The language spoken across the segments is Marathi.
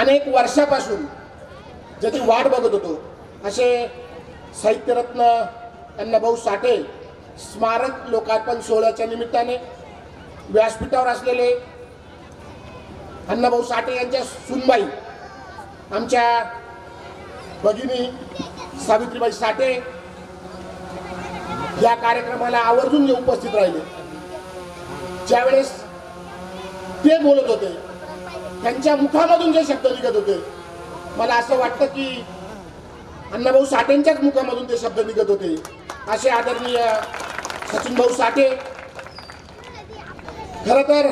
अनेक वर्षापासून ज्याची वाट बघत होतो असे साहित्यरत्न अण्णाभाऊ साठे स्मारक लोकार्पण सोहळ्याच्या निमित्ताने व्यासपीठावर असलेले अण्णाभाऊ साठे यांच्या सुनबाई आमच्या भगिनी सावित्रीबाई साठे या कार्यक्रमाला आवर्जून उपस्थित राहिले. ज्यावेळेस ते बोलत होते त्यांच्या मुखामधून जे शब्द निघत होते मला असं वाटतं की अण्णाभाऊ साठेंच्याच मुखामधून ते शब्द निघत होते. असे आदरणीय सचिन भाऊ साठे. खर तर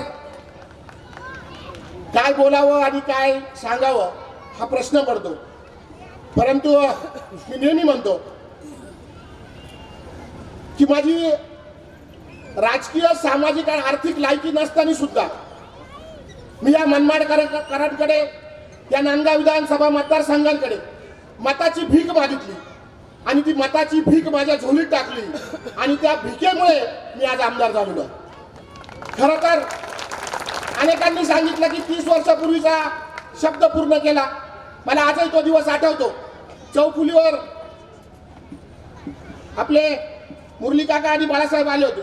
काय बोलावं आणि काय सांगावं हा प्रश्न पडतो. परंतु मी नेहमी म्हणतो की माझी राजकीय सामाजिक आणि आर्थिक लायकी नसताना सुद्धा मी या मनमाड कराडकडे या नांदगाव विधानसभा मतदारसंघांकडे मताची भीक मागितली. आणि ती मताची भीक माझ्या झोलीत टाकली. आणि त्या भीकेमुळे मी आज आमदार झालेलो खर तर अनेकांनी सांगितलं की तीस वर्षापूर्वीचा शब्द पूर्ण केला. मला आजही तो दिवस आठवतो. चौफुलीवर आपले मुरली काका आणि बाळासाहेब आले होते.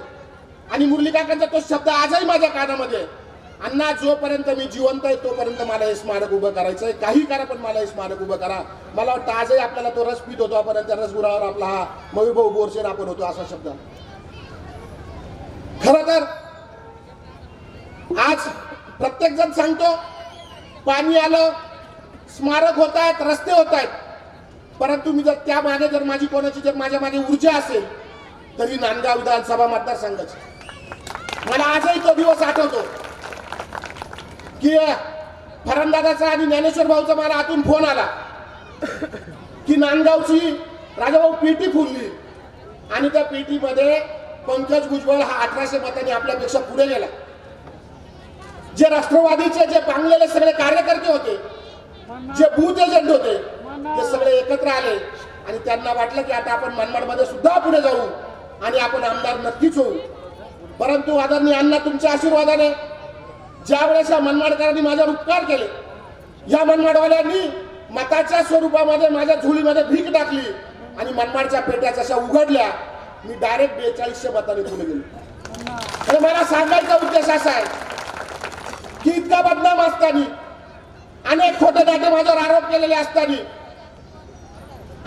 आणि मुरली काकांचा तो शब्द आजही माझ्या कानामध्ये आहे. अण्णा जोपर्यंत मी जिवंत आहे तोपर्यंत मला हे स्मारक उभं करायचं आहे काही करा पण मला हे स्मारक उभं करा. मला वाटतं आजही आपल्याला तो रस पित होतो आपण त्या रसगुरावर आपला हा मविभाऊ बोरशेर आपण होतो असा शब्द. खर तर आज प्रत्येक जण सांगतो पाणी आलं स्मारक होत आहेत रस्ते होत आहेत परंतु मी जर त्या मागे जर माझी कोणाची जर माझ्या मागे ऊर्जा असेल तरी नांदगाव विधानसभा मतदारसंघाची. मला आजही तो दिवस आठवतो. की फरंदाजाचा आणि ज्ञानेश्वर भाऊचा मला आतून फोन आला. की नांदगावची राजाभाऊ पेटी फुलली आणि त्या पेटीमध्ये पंकज भुजबळ हा अठराशे मतांनी आपल्यापेक्षा पुढे गेला. जे राष्ट्रवादीचे जे पांगलेले सगळे कार्यकर्ते होते जे बूथ एजंट होते ते सगळे एकत्र आले. आणि त्यांना वाटलं की आता आपण मनमाडमध्ये सुद्धा पुढे जाऊ आणि आपण आमदार नक्कीच होऊ. परंतु आदरणीय अण्णा तुमच्या आशीर्वादाने ज्या वेळेस या मनमाडकरांनी माझ्यावर उपकार केले या मनमाडवाल्यांनी मताच्या स्वरूपामध्ये माझ्या झोळीमध्ये भीक टाकली आणि मनमाडच्या पेट्या जशा उघडल्या मी डायरेक्ट बेचाळीसशे मताने पुढे गेलो. आणि मला सांगायचा उद्देश असा आहे की इतका बदनाम असताना अनेक खोटे नाटे माझ्यावर आरोप केलेले असताना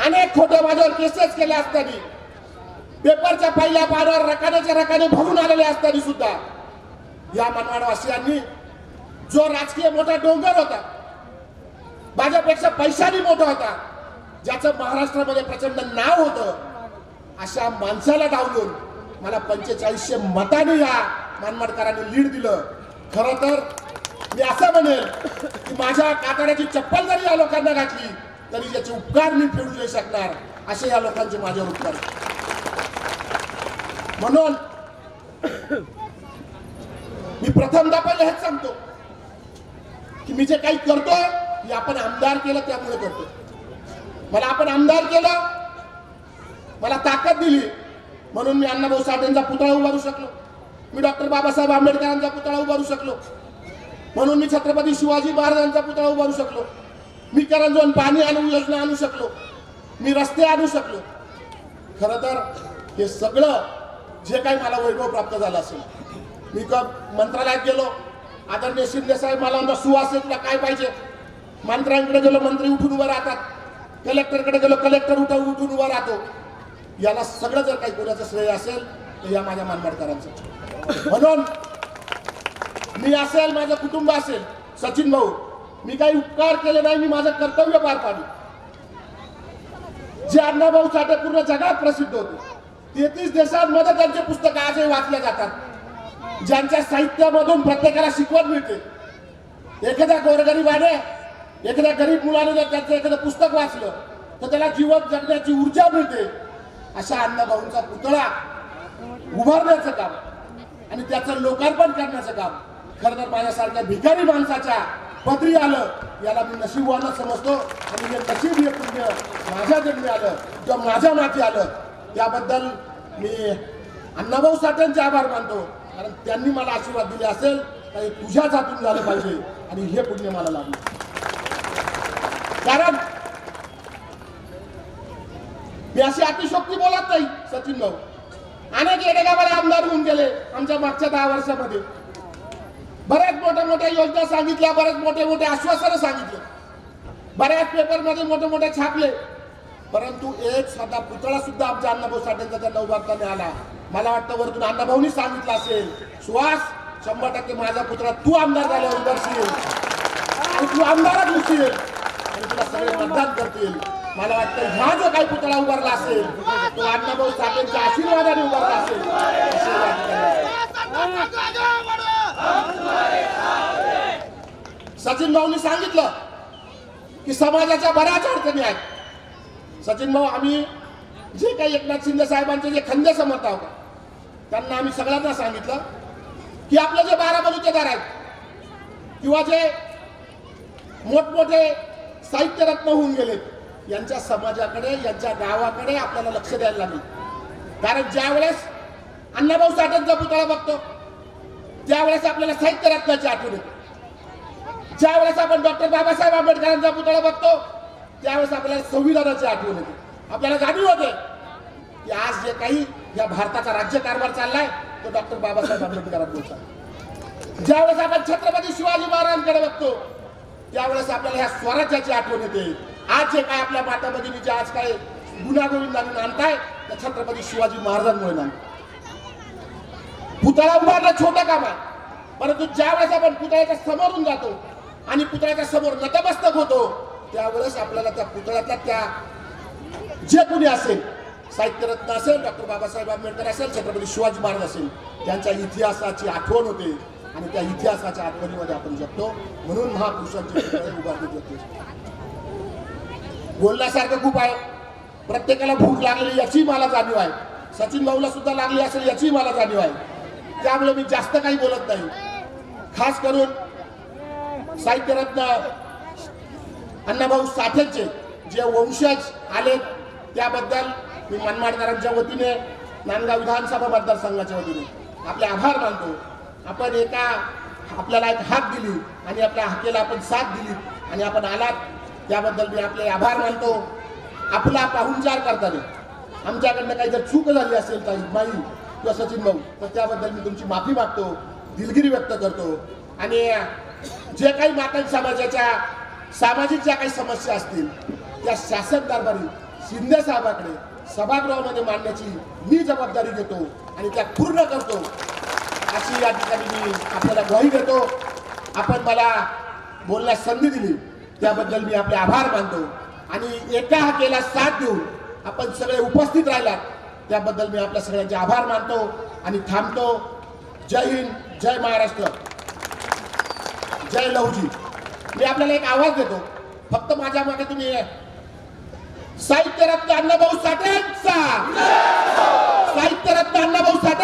अनेक खोटे माझ्यावर केसेस केले असताना पेपरच्या पहिल्या पानावर रकान्याच्या रकाने भरून आलेले असताना सुद्धा या मनमाडवासियांनी जो राजकीय मोठा डोंगर होता माझ्यापेक्षा पैशानी मोठा होता ज्याचं महाराष्ट्रामध्ये प्रचंड नाव होतं अशा माणसाला डावलून मला पंचेचाळीसशे मताने या मानमाडकरांनी लीड दिलं. खरं तर मी असं म्हणेल की माझ्या कातड्याची चप्पल जरी या लोकांना घातली तरी याचे उपकार मी फेडू नाही शकणार असे या लोकांचे माझ्यावर उपकार म्हणून मी प्रथमदा पहिले हेच सांगतो. की मी जे काही करतोय हे आपण आमदार केलं त्यामुळे करतो मला आपण आमदार केलं मला ताकद दिली म्हणून मी अण्णाभाऊ साठेंचा पुतळा उभारू शकलो. मी डॉक्टर बाबासाहेब आंबेडकरांचा पुतळा उभारू शकलो. म्हणून मी छत्रपती शिवाजी महाराजांचा पुतळा उभारू शकलो. मी करंजोन पाणी आणू योजना आणू शकलो. मी रस्ते आणू शकलो. खरं तर हे सगळं जे काही मला वैभव प्राप्त झालं असेल मी का मंत्रालयात गेलो. आदरणीय शिंदे साहेब मला म्हणतो सुवास तुला काय पाहिजे? मंत्र्यांकडे गेलो मंत्री उठून उभं राहतात. कलेक्टरकडे गेलो कलेक्टर उठा उठून उभा राहतो. याला सगळं जर काही कोणाचं श्रेय असेल तर या माझ्या मानमाडकरांचं म्हणून मी असेल माझं कुटुंब असेल सचिन भाऊ मी काही उपकार केले नाही मी माझं कर्तव्य पार पाडले जे अण्णाभाऊ साठे पूर्ण जगात प्रसिद्ध होते तेहतीस देशांमध्ये त्यांचे पुस्तक आजही वाचले जातात. ज्यांच्या साहित्यामधून प्रत्येकाला शिकवण मिळते. एखाद्या गोरगरीबाने एखाद्या गरीब मुलाने जर त्यांचं एखादं पुस्तक वाचलं तर त्याला जीवन जगण्याची ऊर्जा मिळते. अशा अण्णाभाऊंचा पुतळा उभारण्याचं काम आणि त्याचं लोकार्पण करण्याचं काम. खरं तर माझ्यासारख्या भिकारी माणसाच्या पदरी आलं याला मी नशीबवानं समजतो आणि हे नशीब हे पुण्य माझ्या जन्मी आलं किंवा माझ्या माती आलं. त्याबद्दल मी अण्णाभाऊ साठ्यांचे आभार मानतो. कारण त्यांनी मला आशीर्वाद दिले असेल तर तुझ्याच हातून झालं पाहिजे. आणि हे पुण्य मला लागलं. कारण मी अशी अतिशोक्ती बोलत नाही सचिन भाऊ. अनेक येडेगावाला आमदार होऊन गेले आमच्या मागच्या दहा वर्षामध्ये. बऱ्याच मोठ्या मोठ्या योजना सांगितल्या बरेच मोठे मोठे आश्वासनं सांगितले. बऱ्याच पेपरमध्ये मोठे मोठे छापले. परंतु एक साधा पुतळा सुद्धा आमच्या अण्णाभाऊ साठेंचा त्या नऊ आला मला वाटतं वरतून अण्णाभाऊनी सांगितलं असेल सुहास शंभर टक्के माझा पुतळा तू आमदार झाल्यावर उभारशील आणि तू आमदारच होशील. आणि तुला सगळे मतदान करतील. मला वाटतं ह्या जो काही पुतळा उभारला असेल तो अण्णाभाऊ साठेंच्या आशीर्वादाने उभारला असेल. सचिन भाऊनी सांगितलं की समाजाच्या बऱ्याच अडचणी आहेत. सचिन भाऊ आम्ही जे काही एकनाथ शिंदे साहेबांचे जे खंदे समर्थ आहोत त्यांना आम्ही सगळ्यांना सांगितलं की आपले जे बारा बलुतेदार आहेत किंवा जे मोठमोठे साहित्यरत्न होऊन गेलेत यांच्या समाजाकडे यांच्या गावाकडे आपल्याला लक्ष द्यायला लागेल. कारण ज्यावेळेस अण्णाभाऊ साठेंचा पुतळा बघतो त्यावेळेस आपल्याला साहित्यरत्नाची आठवण येते. ज्यावेळेस आपण डॉक्टर बाबासाहेब आंबेडकरांचा पुतळा बघतो त्यावेळेस आपल्याला संविधानाची आठवण येते. आपल्याला जाणीव होते. की आज जे काही या भारताचा राज्यकारभार चाललाय तो डॉक्टर बाबासाहेब आंबेडकरांचा ज्यावेळेस आपण छत्रपती शिवाजी महाराजांकडे बघतो त्यावेळेस आपल्याला ह्या स्वराज्याची आठवण येते. आज जे काय आपल्या माता भगिनीचे आज काय गुन्हागोविंदांनी नांदताय त्या छत्रपती शिवाजी महाराजांमुळे नांद पुतळा उभारणं छोटं काम आहे परंतु ज्यावेळेस आपण पुतळ्याच्या समोरून जातो आणि पुतळ्याच्या समोर नतमस्तक होतो त्यावेळेस आपल्याला त्या पुतळ्यातल्या त्या जे कुणी असेल साहित्यरत्न असेल डॉक्टर बाबासाहेब आंबेडकर असेल छत्रपती शिवाजी महाराज असेल त्यांच्या इतिहासाची आठवण होते आणि त्या इतिहासाच्या आठवणीमध्ये आपण जगतो. म्हणून महापुरुषांची उभारली जाते बोलण्यासारखं खूप आहे. प्रत्येकाला भूक लागली याची मला जाणीव आहे. सचिन भाऊला सुद्धा लागली असेल याची मला जाणीव आहे. त्यामुळे मी जास्त काही बोलत नाही. खास करून साहित्यरत्न अण्णाभाऊ साठेचे जे वंशज आले त्याबद्दल मी मनमाडकरांच्या वतीने नांदगाव विधानसभा मतदारसंघाच्या वतीने आपले आभार मानतो. आपण एका आपल्याला एक हाक दिली आणि आपल्या हाकेला आपण साथ दिली आणि आपण आलात. त्याबद्दल मी आपले आभार मानतो. आपला पाहुणचार करताना आमच्याकडनं काही जर चूक झाली असेल काही माई किंवा सचिन भाऊ तर त्याबद्दल मी तुमची माफी मागतो दिलगिरी व्यक्त करतो. आणि जे काही मातंग समाजाच्या सामाजिक ज्या काही समस्या असतील त्या शासन दरबारी शिंदे साहेबाकडे सभागृहामध्ये मांडण्याची मी जबाबदारी घेतो आणि त्या पूर्ण करतो. अशी या ठिकाणी मी आपल्याला ग्वाही देतो. आपण मला बोलण्यास संधी दिली. त्याबद्दल मी आपले आभार मानतो. आणि एका हाकेला साथ देऊन आपण सगळे उपस्थित राहिलात त्याबद्दल मी आपल्या सगळ्यांचे आभार मानतो आणि थांबतो. जय हिंद जय महाराष्ट्र. जय लहुजी. मी आपल्याला एक आवाज देतो. फक्त माझ्या मागे तुम्ही साहित्यरत्न अण्णाभाऊ साठे साहित्यरत्न अण्णाभाऊ साठे